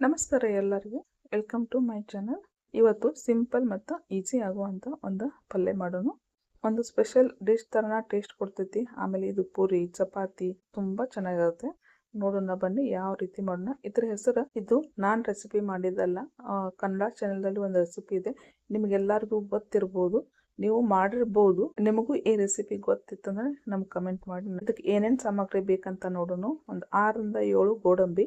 ನಮಸ್ಕಾರ ಎಲ್ಲರಿಗೂ. Welcome to my channel ಇವತ್ತು ಸಿಂಪಲ್ ಮತ್ತು ಈಸಿ ಆಗುವಂಥ ಒಂದು ಪಲ್ಯ ಮಾಡೋಣ. ಒಂದು ಸ್ಪೆಷಲ್ ಡಿಶ್ ಥರನ ಟೇಸ್ಟ್ ಕೊಡ್ತೈತಿ. ಆಮೇಲೆ ಇದು ಪೂರಿ, ಚಪಾತಿ ತುಂಬ ಚೆನ್ನಾಗಿರುತ್ತೆ. ನೋಡೋಣ ಬನ್ನಿ ಯಾವ ರೀತಿ ಮಾಡೋಣ. ಇದರ ಹೆಸರು, ಇದು ನಾನ್ ರೆಸಿಪಿ ಮಾಡಿದ್ದಲ್ಲ. ಕನ್ನಡ ಚಾನಲ್ದಲ್ಲಿ ಒಂದು ರೆಸಿಪಿ ಇದೆ. ನಿಮಗೆಲ್ಲರಿಗೂ ಗೊತ್ತಿರ್ಬೋದು. ನೀವು ಮಾಡಿರ್ಬೋದು. ನಿಮಗೂ ಈ ರೆಸಿಪಿ ಗೊತ್ತಿತ್ತಂದ್ರೆ ನಮ್ಗೆ ಕಮೆಂಟ್ ಮಾಡಿ. ಅದಕ್ಕೆ ಏನೇನು ಸಾಮಗ್ರಿ ಬೇಕಂತ ನೋಡೋಣ. ಒಂದು ಆರರಿಂದ ಏಳು ಗೋಡಂಬಿ.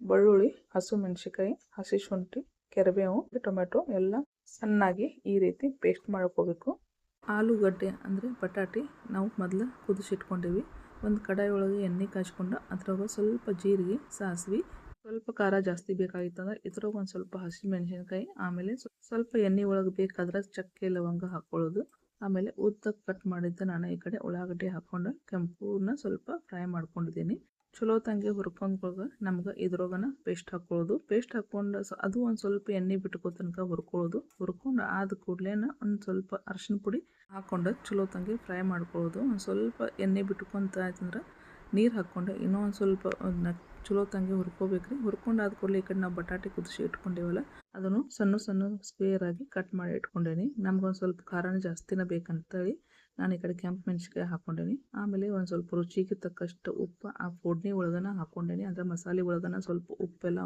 ಬೆಳ್ಳುಳ್ಳಿ ಹಸಿಮೆಣಸಿಕಾಯಿ ಹಸಿ ಶುಂಠಿ, ಕೆರಿಬೇವು ಟೊಮೆಟೊ ಎಲ್ಲ ಸಣ್ಣಾಗಿ ಈ ರೀತಿ ಪೇಸ್ಟ್ ಮಾಡ್ಕೋಬೇಕು ಆಲೂಗಡ್ಡೆ ಅಂದರೆ ಬಟಾಟಿ ನಾವು ಮೊದಲು ಕುದಿಸಿಟ್ಕೊಂಡಿವಿ. ಒಂದು ಕಡಾಯಿ ಒಳಗೆ ಎಣ್ಣೆ ಕಾಯ್ಸ್ಕೊಂಡು ಅದ್ರಾಗ ಸ್ವಲ್ಪ ಜೀರಿಗೆ ಸಾಸಿವೆ, ಸ್ವಲ್ಪ ಖಾರ ಜಾಸ್ತಿ ಬೇಕಾಗಿತ್ತಂದ್ರೆ ಇದ್ರಾಗ ಒಂದು ಸ್ವಲ್ಪ ಹಸಿ ಮೆಣಸಿನ್ಕಾಯಿ, ಆಮೇಲೆ ಸ್ವ- ಸ್ವಲ್ಪ ಎಣ್ಣೆ ಒಳಗೆ ಬೇಕಾದ್ರೆ ಚಕ್ಕೆ ಲವಂಗ ಹಾಕ್ಕೊಳ್ಳೋದು ಆಮೇಲೆ ಉದ್ದಕ್ಕೆ ಕಟ್ ಮಾಡಿದ್ದೆ ನಾನು ಈ ಕಡೆ ಉಳ್ಳಾಗಡ್ಡಿ ಹಾಕ್ಕೊಂಡು ಕೆಂಪುನ ಸ್ವಲ್ಪ ಫ್ರೈ ಮಾಡ್ಕೊಂಡಿದ್ದೀನಿ. ಚಲೋ ತಂಗಿ ಹುರ್ಕೊಂಡ್ವಾಗ ನಮ್ಗೆ ಇದ್ರೊಳಗನ ಪೇಸ್ಟ್ ಹಾಕೊಳ್ಳೋದು ಪೇಸ್ಟ್ ಹಾಕ್ಕೊಂಡು ಅದು ಒಂದು ಸ್ವಲ್ಪ ಎಣ್ಣೆ ಬಿಟ್ಕೋ ತನಕ ಹುರ್ಕೊಳ್ಳೋದು ಹುರ್ಕೊಂಡು ಆದ ಕೂಡಲೇನ ಒಂದು ಸ್ವಲ್ಪ ಅರ್ಶಿನ ಪುಡಿ ಹಾಕೊಂಡು ಚಲೋ ತಂಗಿ ಫ್ರೈ ಮಾಡ್ಕೊಳ್ಳೋದು ಒಂದು ಸ್ವಲ್ಪ ಎಣ್ಣೆ ಬಿಟ್ಕೊಂತ ಆಯ್ತಂದ್ರೆ ನೀರು ಹಾಕ್ಕೊಂಡು ಇನ್ನೂ ಒಂದು ಸ್ವಲ್ಪ ಅದನ್ನ ಚಲೋ ತಂಗಿ ಹುರ್ಕೋಬೇಕ್ರಿ. ಹುರ್ಕೊಂಡು ಆದ ಕೂಡಲೇ ಈ ಕಡೆ ನಾವು ಬಟಾಟೆ ಕುದಿಸಿ ಇಟ್ಕೊಂಡೇವಲ್ಲ, ಅದನ್ನು ಸಣ್ಣ ಸಣ್ಣ ಸ್ಪೇರ್ ಆಗಿ ಕಟ್ ಮಾಡಿ ಇಟ್ಕೊಂಡೇನಿ. ನಮ್ಗೊಂದು ಸ್ವಲ್ಪ ಖಾರನ ಜಾಸ್ತಿನ ಬೇಕಂತೇಳಿ ನಾನು ಈ ಕಡೆ ಕೆಂಪು ಮೆಣಸಿನ್ಕಾಯಿ ಹಾಕೊಂಡೇನಿ. ಆಮೇಲೆ ಒಂದು ಸ್ವಲ್ಪ ರುಚಿಗೆ ತಕ್ಕಷ್ಟು ಉಪ್ಪು, ಆ ಫೋಡ್ನಿ ಒಳಗನ ಹಾಕೊಂಡೇನಿ. ಅಂದರೆ ಮಸಾಲೆ ಒಳಗನ ಸ್ವಲ್ಪ ಉಪ್ಪೆಲ್ಲ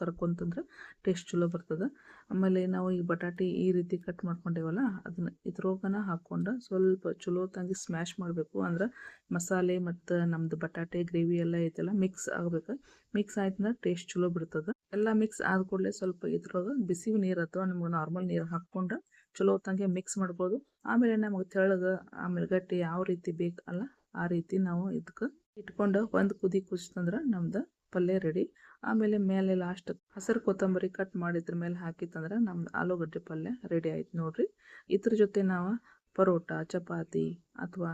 ಕರ್ಕೊಂತಂದ್ರೆ ಟೇಸ್ಟ್ ಚಲೋ ಬರ್ತದೆ. ಆಮೇಲೆ ನಾವು ಈ ಬಟಾಟೆ ಈ ರೀತಿ ಕಟ್ ಮಾಡ್ಕೊಂಡೇವಲ್ಲ, ಅದನ್ನ ಇದ್ರೊಳಗನ ಹಾಕ್ಕೊಂಡು ಸ್ವಲ್ಪ ಚಲೋ ತಂಗಿ ಸ್ಮ್ಯಾಶ್ ಮಾಡಬೇಕು. ಅಂದ್ರೆ ಮಸಾಲೆ ಮತ್ತು ನಮ್ದು ಬಟಾಟೆ ಗ್ರೇವಿ ಎಲ್ಲ ಐತೆಲ್ಲ ಮಿಕ್ಸ್ ಆಗ್ಬೇಕು. ಮಿಕ್ಸ್ ಆಯ್ತಂದ್ರೆ ಟೇಸ್ಟ್ ಚಲೋ ಬಿಡ್ತದೆ ಎಲ್ಲ ಮಿಕ್ಸ್ ಆದ ಕೂಡಲೇ ಸ್ವಲ್ಪ ಇದ್ರೊಳಗೆ ಬಿಸಿ ನೀರು ಅಥವಾ ನಮ್ಗೆ ನಾರ್ಮಲ್ ನೀರು ಹಾಕ್ಕೊಂಡು ಚಲೋ ತಂಗೆ ಮಿಕ್ಸ್ ಮಾಡ್ಬೋದು. ಆಮೇಲೆ ನಮಗೆ ತೆಳ್ಳಗೆ, ಆಮೇಲೆ ಗಟ್ಟಿ ಯಾವ ರೀತಿ ಬೇಕಲ್ಲ ಆ ರೀತಿ ನಾವು ಇದಕ್ಕೆ ಇಟ್ಕೊಂಡು ಒಂದು ಕುದಿ ಕುದಿಸ್ತಂದ್ರೆ ನಮ್ದು ಪಲ್ಯ ರೆಡಿ ಆಮೇಲೆ ಮೇಲೆ ಲಾಸ್ಟ್ ಹಸಿರು ಕೊತ್ತಂಬರಿ ಕಟ್ ಮಾಡಿದ್ರ ಮೇಲೆ ಹಾಕಿತ್ತಂದ್ರೆ ನಮ್ದು ಆಲೂಗಡ್ಡೆ ಪಲ್ಯ ರೆಡಿ ಆಯ್ತು ನೋಡ್ರಿ. ಇದ್ರ ಜೊತೆ ನಾವು ಪರೋಟ, ಚಪಾತಿ ಅಥವಾ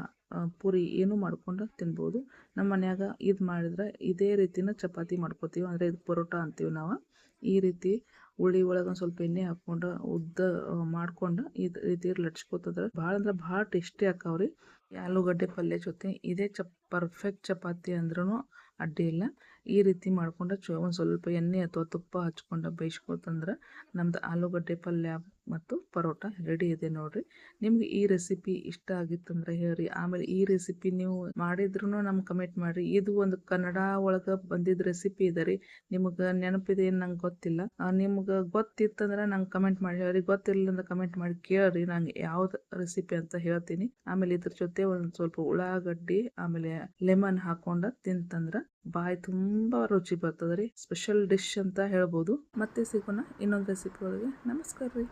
ಪೂರಿ ಏನು ಮಾಡ್ಕೊಂಡು ತಿನ್ಬೋದು. ನಮ್ಮ ಮನ್ಯಾಗ ಇದು ಮಾಡಿದ್ರೆ ಇದೇ ರೀತಿನ ಚಪಾತಿ ಮಾಡ್ಕೋತೀವಿ. ಅಂದರೆ ಇದು ಪರೋಟ ಅಂತೀವಿ ನಾವು. ಈ ರೀತಿ ಹುಳಿ ಒಳಗೆ ಒಂದು ಸ್ವಲ್ಪ ಎಣ್ಣೆ ಹಾಕ್ಕೊಂಡು ಉದ್ದ ಮಾಡ್ಕೊಂಡು ಇದು ರೀತಿ ಲಟ್ಸ್ಕೊತಂದ್ರೆ ಭಾಳ ಅಂದ್ರೆ ಭಾಳ ಟೇಸ್ಟಿ ಆಕಾವ್ರಿ ಈ ಆಲೂಗಡ್ಡೆ ಪಲ್ಯ ಜೊತೆ ಇದೇ ಚಪ್ ಪರ್ಫೆಕ್ಟ್ ಚಪಾತಿ ಅಂದ್ರೂ ಅಡ್ಡಿ ಇಲ್ಲ. ಈ ರೀತಿ ಮಾಡಿಕೊಂಡು ಚ, ಒಂದು ಸ್ವಲ್ಪ ಎಣ್ಣೆ ಅಥವಾ ತುಪ್ಪ ಹಚ್ಕೊಂಡು ಬೇಯಿಸ್ಕೊತಂದ್ರೆ ನಮ್ದು ಆಲೂಗಡ್ಡೆ ಪಲ್ಯ ಮತ್ತು ಪರೋಟ ರೆಡಿ ಇದೆ ನೋಡಿರಿ. ನಿಮ್ಗೆ ಈ ರೆಸಿಪಿ ಇಷ್ಟ ಆಗಿತ್ತಂದ್ರೆ ಹೇಳ್ರಿ. ಆಮೇಲೆ ಈ ರೆಸಿಪಿ ನೀವು ಮಾಡಿದ್ರು ನಮ್ಗೆ ಕಮೆಂಟ್ ಮಾಡಿರಿ. ಇದು ಒಂದು ಕನ್ನಡ ಒಳಗೆ ಬಂದಿದ್ದ ರೆಸಿಪಿ ಇದೆ ರೀ. ನಿಮಗೆ ನೆನಪಿದೆ ಏನು ನಂಗೆ ಗೊತ್ತಿಲ್ಲ. ನಿಮ್ಗೆ ಗೊತ್ತಿತ್ತಂದ್ರೆ ನಂಗೆ ಕಮೆಂಟ್ ಮಾಡಿ ಹೇಳ್ರಿ. ಗೊತ್ತಿಲ್ಲ ಅಂದ್ರೆ ಕಮೆಂಟ್ ಮಾಡಿ ಕೇಳ್ರಿ. ನಂಗೆ ಯಾವ್ದು ರೆಸಿಪಿ ಅಂತ ಹೇಳ್ತೀನಿ. ಆಮೇಲೆ ಇದ್ರ ಜೊತೆ ಒಂದು ಸ್ವಲ್ಪ ಉಳ್ಳಾಗಡ್ಡಿ ಆಮೇಲೆ ಲೆಮನ್ ಹಾಕೊಂಡ ತಿಂತಂದ್ರ ಬಾಯಿ ತುಂಬಾ ರುಚಿ ಬರ್ತದ್ರಿ. ಸ್ಪೆಷಲ್ ಡಿಶ್ ಅಂತ ಹೇಳ್ಬೋದು. ಮತ್ತೆ ಸಿಗೋಣ ಇನ್ನೊಂದು ರೆಸಿಪಿ ಒಳಗೆ. ನಮಸ್ಕಾರ ರೀ.